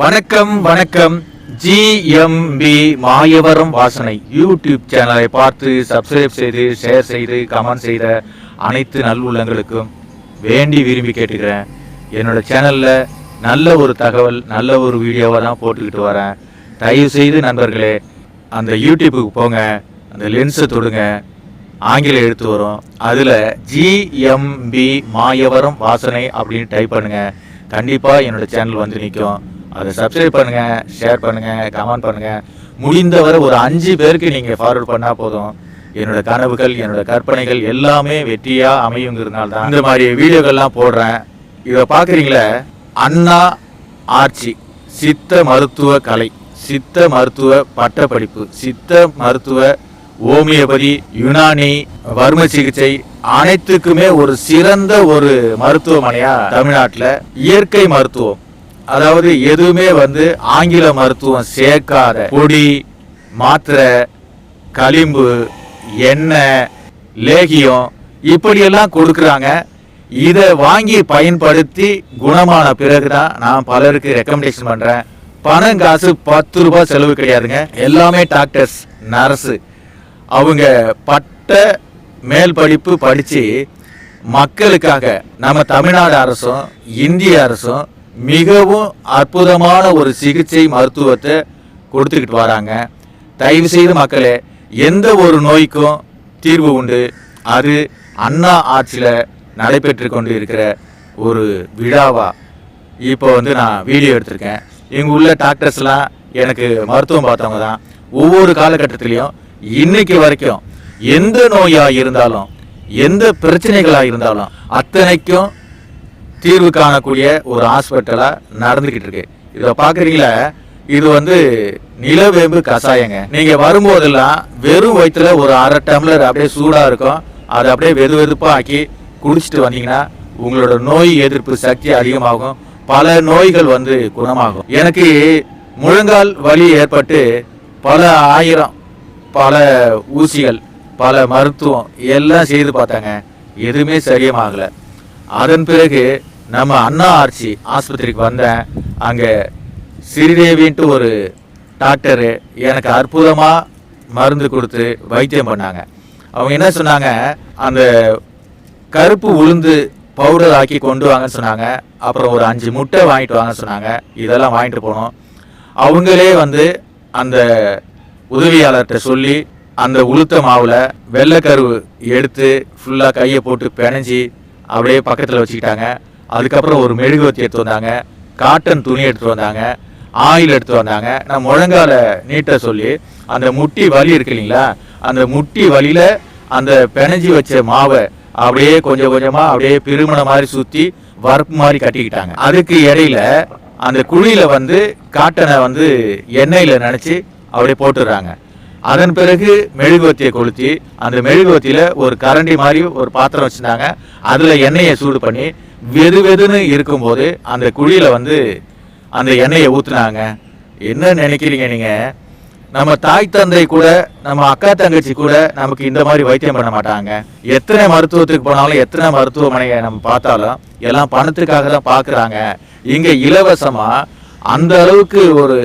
வணக்கம் வணக்கம். ஜிஎம்பி மாயவரம் வாசனை யூடியூப் சேனலை பார்த்து சப்ஸ்கிரைப் செய்து ஷேர் செய்து கமெண்ட் செய்த அனைத்து நல்லுள்ளங்களுக்கும் வேண்டி விரும்பி கேட்டுக்கிறேன். என்னோட சேனலில் நல்ல ஒரு தகவல் நல்ல ஒரு வீடியோவை தான் போட்டுக்கிட்டு வரேன். தயவு செய்து நண்பர்களே அந்த யூடியூப்புக்கு போங்க அந்த லென்ஸை தொடுங்க. ஆங்கில எழுத்து வரும். அதில் ஜிஎம்பி மாயவரம் வாசனை அப்படின்னு டைப் பண்ணுங்க. கண்டிப்பாக என்னோட சேனல் வந்து நிற்கும் அதை சப்ஸ்கிரைப் பண்ணுங்க ஷேர் பண்ணுங்க கமெண்ட் பண்ணுங்க. முடிந்தவரை ஒரு அஞ்சு பேருக்கு நீங்கள் ஃபார்வர்ட் பண்ணால் போதும். என்னோட கனவுகள் என்னோட கற்பனைகள் எல்லாமே வெற்றியா அமையுங்கிறதுனால தான் இந்த மாதிரி வீடியோக்கள்லாம் போடுறேன். இதை பார்க்குறீங்களே அண்ணா ஆட்சி சித்த மருத்துவ கலை சித்த மருத்துவ பட்டப்படிப்பு சித்த மருத்துவ ஓமியோபதி யுனானி வர்ம சிகிச்சை அனைத்துக்குமே ஒரு சிறந்த ஒரு மருத்துவமனையா தமிழ்நாட்டில் இயற்கை மருத்துவம். அதாவது எதுவுமே வந்து ஆங்கில மருத்துவம் சேர்க்காத பொடி மாத்திரை களிம்பு எண்ணெய் லேகியம் இப்படியெல்லாம் கொடுக்குறாங்க. இதை வாங்கி பயன்படுத்தி குணமான பிறகு தான் நான் பலருக்கு ரெக்கமெண்டேஷன் பண்ணுறேன் பணம் காசு பத்து ரூபாய் செலவு கிடையாதுங்க. எல்லாமே டாக்டர்ஸ் நர்ஸு அவங்க பட்ட மேல் படிப்பு படித்து மக்களுக்காக நம்ம தமிழ்நாடு அரசும் இந்திய அரசும் மிகவும் அற்புதமான ஒரு சிகிச்சை மருத்துவத்தை கொடுத்துக்கிட்டு வராங்க. தயவு செய்து மக்களே எந்த ஒரு நோய்க்கும் தீர்வு உண்டு. அது அண்ணா ஆட்சியில் நடைபெற்று கொண்டு இருக்கிற ஒரு விழாவா? இப்போ வந்து நான் வீடியோ எடுத்திருக்கேன். இங்கே உள்ள டாக்டர்ஸ்லாம் எனக்கு மருத்துவம் பார்த்தவங்க தான். ஒவ்வொரு காலகட்டத்திலையும் இன்னைக்கு வரைக்கும் எந்த நோயாக இருந்தாலும் எந்த பிரச்சனைகளாக இருந்தாலும் அத்தனைக்கும் தீர்வு காணக்கூடிய ஒரு ஹாஸ்பிட்டலா நடந்துகிட்டு இருக்கு இதை பாக்குறீங்களா இது வந்து நிலவேம்பு கஷாயங்க நீங்க வரும்போதெல்லாம் வெறும் வயிற்றுல ஒரு அரை டம்ளர் அப்படியே சூடா இருக்கும். அதை அப்படியே வெது வெதுப்பா ஆக்கி குடிச்சிட்டு வந்தீங்கன்னா உங்களோட நோய் எதிர்ப்பு சக்தி அதிகமாகும். பல நோய்கள் வந்து குணமாகும். எனக்கு முழங்கால் வலி ஏற்பட்டு பல ஆயிரம் பல ஊசிகள் பல மருத்துவம் எல்லாம் செய்து பார்த்தாங்க. எதுவுமே சரியமாகலை. அதன் பிறகு நம்ம அண்ணா ஆர்ச்சி ஆஸ்பத்திரிக்கு வந்தேன். அங்கே ஸ்ரீதேவின்ட்டு ஒரு டாக்டரு எனக்கு அற்புதமாக மருந்து கொடுத்து வைத்தியம் பண்ணாங்க. அவங்க என்ன சொன்னாங்க? அந்த கருப்பு உளுந்து பவுடர் ஆக்கி கொண்டு வாங்கன்னு சொன்னாங்க. அப்புறம் ஒரு அஞ்சு முட்டை வாங்கிட்டு வாங்க சொன்னாங்க. இதெல்லாம் வாங்கிட்டு போனோம். அவங்களே வந்து அந்த உதவியாளர்கிட்ட சொல்லி அந்த உளுத்த மாவில் வெள்ளைக்கருவு எடுத்து ஃபுல்லாக கையை போட்டு பிணைஞ்சி அப்படியே பக்கத்தில் வச்சுக்கிட்டாங்க. அதுக்கப்புறம் ஒரு மெழுகுவத்தி எடுத்து வந்தாங்க காட்டன் துணி எடுத்து வந்தாங்க ஆயில் எடுத்து வந்தாங்க. நான் முழங்கால நீட்ட சொல்லி அந்த முட்டி வலி இருக்கு இல்லைங்களா அந்த முட்டி வலியில அந்த பிணைஞ்சி வச்ச மாவை அப்படியே கொஞ்சம் கொஞ்சமா அப்படியே பிரிமண மாதிரி சுத்தி வர்ப் மாதிரி கட்டிக்கிட்டாங்க. அதுக்கு இடையில அந்த குழியில வந்து காட்டனை வந்து எண்ணெயில நினைச்சு அப்படியே போட்டுடுறாங்க. அதன் பிறகு மெழுகுவத்தியை கொளுத்தி அந்த மெழுகுவத்தியில ஒரு கரண்டி மாதிரி ஒரு பாத்திரம் வச்சிருந்தாங்க. அதுல எண்ணெயை சூடு பண்ணி வெது வெதுன்னு இருக்கும்போது அந்த குழியில் வந்து அந்த எண்ணெயை ஊற்றுனாங்க என்ன நினைக்கிறீங்க நீங்கள் நம்ம தாய் தந்தை கூட நம்ம அக்கா தங்கச்சி கூட நமக்கு இந்த மாதிரி வைத்தியம் பண்ண மாட்டாங்க. எத்தனை மருத்துவத்துக்கு போனாலும் எத்தனை மருத்துவமனையை நம்ம பார்த்தாலும் எல்லாம் பணத்துக்காக தான் பார்க்குறாங்க. இங்கே இலவசமாக அந்த அளவுக்கு ஒரு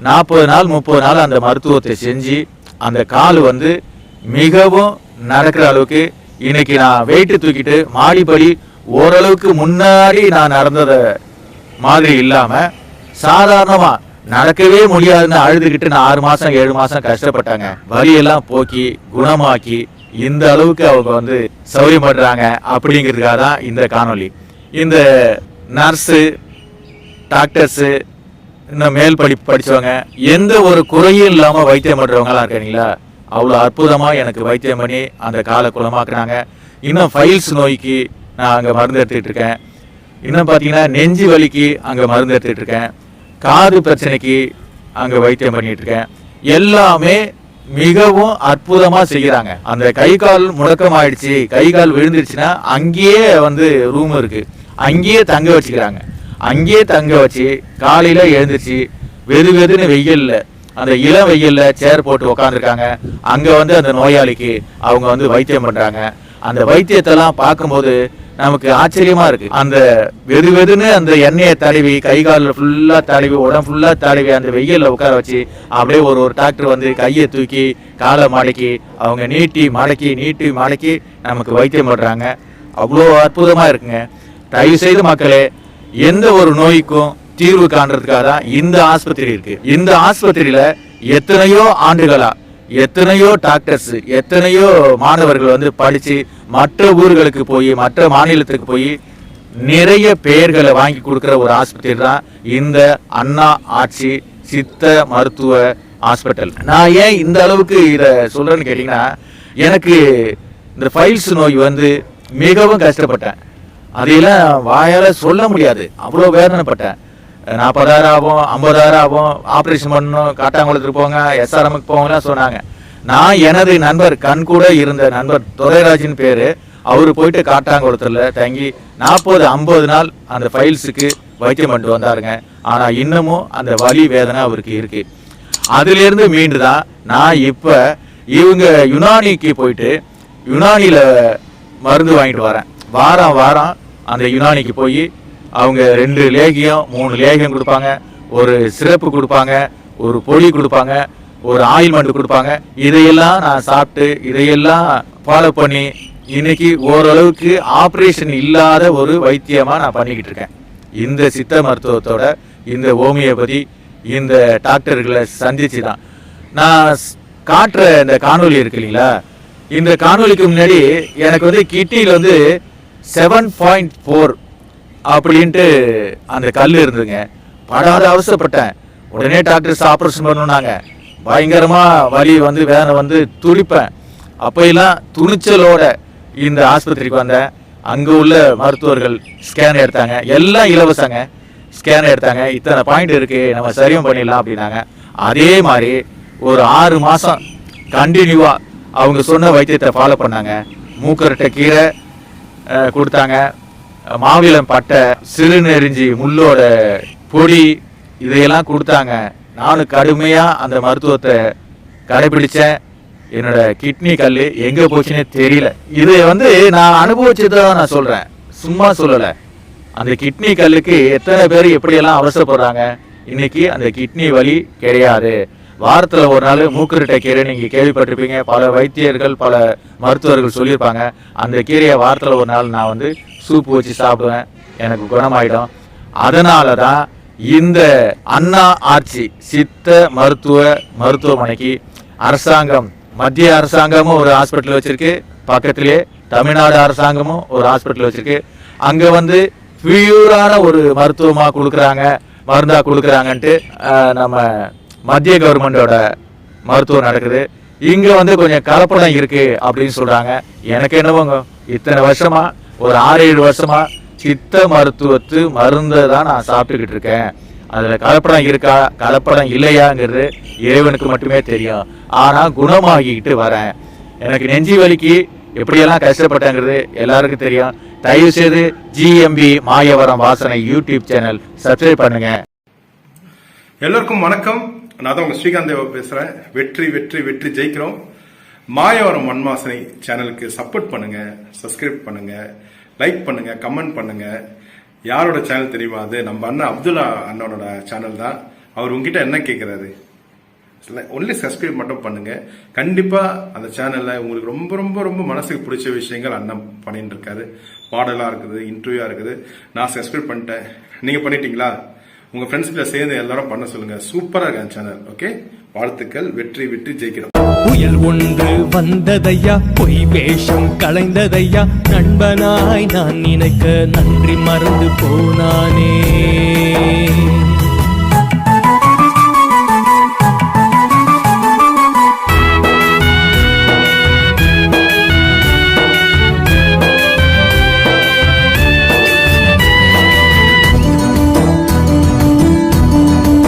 நாற்பது நாள் முப்பது நாள் அந்த மருத்துவத்தை செஞ்சு அந்த கால் வந்து மிகவும் நடக்கிற அளவுக்கு இன்னைக்கு நான் வெயிட்டு தூக்கிட்டு மாடிப்படி ஓரளவுக்கு முன்னாடி நான் நடந்தத மாதிரி இல்லாம சாதாரணமா நடக்கவே முடியாதுன்னு அழுதுகிட்டு நான் ஆறு மாசம் ஏழு மாசம் கஷ்டப்பட்டாங்க. வலியெல்லாம் போக்கி குணமாக்கி இந்த அளவுக்கு அவங்க வந்து சௌரியப்படுறாங்க அப்படிங்கிறதுக்காக தான் இந்த காணொளி. இந்த நர்ஸு டாக்டர்ஸு இன்னும் மேல் படிப்பு படித்தவங்க எந்த ஒரு குறையும் இல்லாமல் வைத்தியம் பண்ணுறவங்களாம் இருக்கீங்களா அவ்வளோ அற்புதமாக எனக்கு வைத்தியம் பண்ணி அந்த காலை குணமாக்குனாங்க. இன்னும் ஃபைல்ஸ் நோய்க்கு நான் அங்கே மருந்து எடுத்துகிட்டு இருக்கேன். இன்னும் பார்த்தீங்கன்னா நெஞ்சு வலிக்கு அங்கே மருந்து எடுத்துகிட்டு இருக்கேன். காது பிரச்சனைக்கு அங்கே வைத்தியம் பண்ணிகிட்டு இருக்கேன். எல்லாமே மிகவும் அற்புதமாக செய்கிறாங்க அந்த கை கால் முடக்கம் ஆயிடுச்சு கை கால் விழுந்துருச்சுன்னா அங்கேயே வந்து ரூம் இருக்குது அங்கேயே தங்க வச்சுக்கிறாங்க. அங்கேயே தங்க வச்சு காலையில் எழுந்திருச்சு வெது வெதுன்னு வெயிலில் அந்த இளம் வெயில்ல சேர் போட்டு உக்காந்துருக்காங்க. அங்கே வந்து அந்த நோயாளிக்கு அவங்க வந்து வைத்தியம் பண்ணுறாங்க அந்த வைத்தியத்தெல்லாம் பார்க்கும்போது நமக்கு ஆச்சரியமா இருக்கு. அந்த வெது வெதுன்னு அந்த எண்ணெயை தடவி கை காலில் ஃபுல்லா தடவி உடம்பு ஃபுல்லா தடவி அந்த வெயில்ல உட்கார வச்சு அப்படியே ஒரு ஒரு டாக்டர் வந்து கையை தூக்கி காலை மடக்கி அவங்க நீட்டி மடக்கி நீட்டி மடக்கி நமக்கு வைத்தியம் பண்றாங்க. அவ்வளோ அற்புதமா இருக்குங்க. தயவு செய்து மக்களே எந்த ஒரு நோய்க்கும் தீர்வு காண்றதுக்காக தான் இந்த ஆஸ்பத்திரி இருக்கு. இந்த ஆஸ்பத்திரியில எத்தனையோ ஆண்டுகளா எத்தனையோ டாக்டர்ஸ் எத்தனையோ மாணவர்கள் வந்து படித்து மற்ற ஊர்களுக்கு போய் மற்ற மாநிலத்துக்கு போய் நிறைய பெயர்களை வாங்கி கொடுக்குற ஒரு ஆஸ்பத்திரி தான் இந்த அண்ணா ஆட்சி சித்த மருத்துவ ஹாஸ்பிட்டல் நான் ஏன் இந்த அளவுக்கு இதை சொல்கிறேன்னு கேட்டிங்கன்னா எனக்கு இந்த ஃபைல்ஸ் நோய் வந்து மிகவும் கஷ்டப்பட்டேன். அதையெல்லாம் வாயால் சொல்ல முடியாது. அவ்வளோ வேதனைப்பட்டேன். நாற்பதாயிரம் ஆகும் ஐம்பதாயிரம் ஆகும் ஆப்ரேஷன் பண்ணணும் காட்டாங்குளத்துக்கு போங்க எஸ்ஆர்எம்க்கு போங்கலாம் சொன்னாங்க. நான் எனது நண்பர் கண் கூட இருந்த நண்பர் துரைராஜின் பேர். அவர் போயிட்டு காட்டாங்குளத்தில் தங்கி நாற்பது ஐம்பது நாள் அந்த ஃபைல்ஸுக்கு வைத்தியம் பண்ணிட்டு வந்தாருங்க. ஆனால் இன்னமும் அந்த வலி வேதனை அவருக்கு இருக்கு. அதுலேருந்து மீண்டு தான் நான் இப்போ இவங்க யுனானிக்கு போயிட்டு யுனானியில் மருந்து வாங்கிட்டு வரேன். வாரம் வாரம் அந்த யுனானிக்கு போய் அவங்க ரெண்டு லேகியம் மூணு லேகியம் கொடுப்பாங்க. ஒரு சிறப்பு கொடுப்பாங்க ஒரு பொடி கொடுப்பாங்க ஒரு ஆயில்மெண்ட் கொடுப்பாங்க. இதையெல்லாம் நான் சாப்பிட்டு இதையெல்லாம் ஃபாலோ பண்ணி இன்னைக்கு ஓரளவுக்கு ஆப்ரேஷன் இல்லாத ஒரு வைத்தியமாக நான் பண்ணிக்கிட்டு இருக்கேன். இந்த சித்த மருத்துவத்தோட இந்த ஹோமியோபதி இந்த டாக்டர்களை சந்திச்சு தான் நான் காட்டுற இந்த காணொலி இருக்கு இல்லைங்களா? இந்த காணொலிக்கு முன்னாடி எனக்கு வந்து கிட்னியில் வந்து செவன் பாயிண்ட் ஃபோர் அப்படின்ட்டு அந்த கல் இருந்ததுங்க. படாத அவசரப்பட்டேன். உடனே டாக்டர்ஸ் ஆப்ரேஷன் பண்ணுனாங்க பயங்கரமாக வலி வந்து வேதனை வந்து துடிப்பேன். அப்பையெல்லாம் துணிச்சலோட இந்த ஆஸ்பத்திரிக்கு வந்தேன். அங்கே உள்ள மருத்துவர்கள் ஸ்கேன் எடுத்தாங்க. எல்லாம் இலவசங்க. ஸ்கேன் எடுத்தாங்க. இத்தனை பாயிண்ட் இருக்குது நம்ம சரியும் பண்ணிடலாம் அப்படின்னாங்க. அதே மாதிரி ஒரு ஆறு மாதம் கண்டினியூவாக அவங்க சொன்ன வைத்தியத்தை ஃபாலோ பண்ணாங்க. மூக்கரட்டை கீரை கொடுத்தாங்க. மாவிளம் பட்டை சிறுநெறிஞ்சி முள்ளோட பொடி இதையெல்லாம் கொடுத்தாங்க. நானும் கடுமையாக அந்த மருத்துவத்தை கடைபிடித்தேன் என்னோட கிட்னி கல் எங்கே போச்சுன்னே தெரியல. இதை வந்து நான் அனுபவிச்சதான் நான் சொல்கிறேன் சும்மா சொல்லலை. அந்த கிட்னி கல்லுக்கு எத்தனை பேர் எப்படியெல்லாம் அவசரப்படுறாங்க? இன்னைக்கு அந்த கிட்னி வலி கிடையாது. வாரத்தில் ஒரு நாள் மூக்குருட்டை கீரை நீங்கள் கேள்விப்பட்டிருப்பீங்க. பல வைத்தியர்கள் பல மருத்துவர்கள் சொல்லியிருப்பாங்க. அந்த கீரையை வாரத்தில் ஒரு நாள் நான் வந்து சூப்பு வச்சு சாப்பிடுவேன். எனக்கு குணமாயிடும். அதனால தான் இந்த அண்ணா ஆட்சி சித்த மருத்துவ மருத்துவமனைக்கு அரசாங்கம் மத்திய அரசாங்கமும் ஒரு ஹாஸ்பிட்டல் வச்சிருக்கு. பக்கத்திலே தமிழ்நாடு அரசாங்கமும் ஒரு ஹாஸ்பிட்டல் வச்சிருக்கு. அங்கே வந்து பியூரான ஒரு மருத்துவமாக கொடுக்குறாங்க. மருந்தாக கொடுக்குறாங்கன்ட்டு நம்ம மத்திய கவர்மெண்டோட மருத்துவம் நடக்குது. இங்க வந்து கொஞ்சம் கலப்படம் இருக்கு அப்படின்னு சொல்றாங்க. எனக்கு என்னவோங்க இத்தனை வருஷமா ஒரு ஆறு ஏழு வருஷமா சித்த மருத்துவத்து மருந்தை தான் நான் சாப்பிட்டுக்கிட்டு இருக்கேன். அதுல கலப்படம் இருக்கா கலப்படம் இல்லையாங்கிறது இறைவனுக்கு மட்டுமே தெரியும். ஆனா குணமாகிக்கிட்டு வரேன். எனக்கு நெஞ்சி வலிக்கு எப்படியெல்லாம் கஷ்டப்பட்டேங்கிறது எல்லாருக்கும் தெரியும். தயவு செய்து ஜிஎம்பி மாயவரம் வாசனை யூடியூப் சேனல் சப்ஸ்கிரைப் பண்ணுங்க. எல்லோருக்கும் வணக்கம். நான் தான் உங்க ஸ்ரீகாந்த் தேவா பேசுறேன். வெற்றி வெற்றி வெற்றி ஜெயிக்கிறோம். மாயவரம் மண்மாசனை சேனலுக்கு சப்போர்ட் பண்ணுங்க சப்ஸ்கிரைப் பண்ணுங்க லைக் பண்ணுங்க கமெண்ட் பண்ணுங்க. யாரோட சேனல் தெரியுமா அது? நம்ம அண்ணன் அப்துல்லா அண்ணனோட சேனல் தான். அவர் உங்ககிட்ட என்ன கேட்கிறாரு ஒன்லி சப்ஸ்கிரைப் மட்டும் பண்ணுங்க. கண்டிப்பா அந்த சேனல்ல உங்களுக்கு ரொம்ப ரொம்ப ரொம்ப மனசுக்கு பிடிச்ச விஷயங்கள் அண்ணன் பண்ணிட்டு இருக்காரு. பாடலா இருக்குது இன்டர்வியூவா இருக்குது. நான் சப்ஸ்கிரைப் பண்ணிட்டேன். நீங்க பண்ணிட்டீங்களா? உங்க ஃப்ரெண்ட்ஸ்ல சேர்ந்து எல்லாரும் பண்ண சொல்லுங்க. சூப்பரா இருக்கான் சேனல் ஓகே வாழ்த்துக்கள். வெற்றி விட்டு ஜெயிக்கிறோம் புயல் ஒன்று வந்ததையா? பொய் வேஷம் கலைந்ததையா? நண்பனாய் நான் நினைக்க நன்றி மறந்து போனானே.